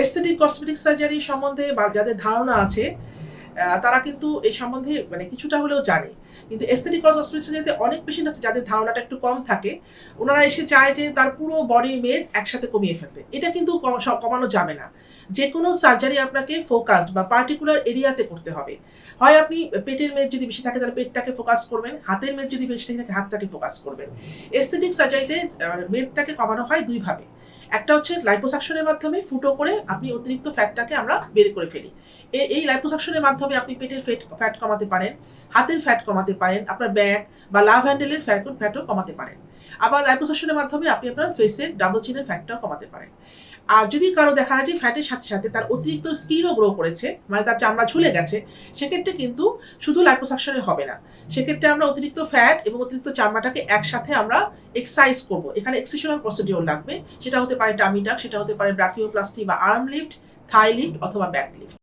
Aesthetic cosmetic surgery সম্বন্ধে বা যাদের ধারণা আছে তারা কিন্তু এই সম্বন্ধে মানে কিছুটা হলেও জানে। কিন্তু এস্থেটিক কসমেটিক সার্জারিতে অনেক পেশেন্ট আছে যাদের ধারণাটা একটু কম থাকে। ওনারা এসে চায় যে তার পুরো বডির মেদ একসাথে কমিয়ে ফেলতে। এটা কিন্তু কমানো যাবে না। যে কোনো সার্জারি আপনাকে ফোকাসড বা পার্টিকুলার এরিয়াতে করতে হবে। হয় আপনি পেটের মেদ যদি বেশি থাকে, তাহলে পেটটাকে ফোকাস করবেন। হাতের মেদ যদি বেশি থাকে, হাতটাকে ফোকাস করবেন। এস্থেটিক সার্জারিতে মেদটাকে কমানো হয় দুইভাবে। একটা হচ্ছে লাইপোসাকশনের মাধ্যমে ফুটো করে আপনি অতিরিক্ত ফ্যাটটাকে আমরা বের করে ফেলি। এই লাইপোসাকশনের মাধ্যমে আপনি পেটের ফ্যাট ফ্যাট কমাতে পারেন, হাতের ফ্যাট কমাতে পারেন, আপনার ব্যাক বা লাভ হ্যান্ডেলের ফ্যাট ফ্যাটও কমাতে পারেন। আবার লাইপোসাকশনের মাধ্যমে আপনি আপনার ফেসের ডাবল চিনের ফ্যাটটাও কমাতে পারেন। আর যদি কারও দেখা যায় যে ফ্যাটের সাথে সাথে তার অতিরিক্ত স্কিনও গ্রো করেছে মানে তার চামড়া ঝুলে গেছে, সেক্ষেত্রে কিন্তু শুধু লাইপোসাকশনে হবে না। সেক্ষেত্রে আমরা অতিরিক্ত ফ্যাট এবং অতিরিক্ত চামড়াটাকে একসাথে আমরা এক্সারসাইজ করব। এখানে এক্সেশনাল প্রসিডিওর লাগবে, সেটা হতে পারে টামিটাক সেটা হতে পারে ব্রাকিওপ্লাস্টি বা আর্ম লিফট থাই লিফট অথবা ব্যাক লিফট।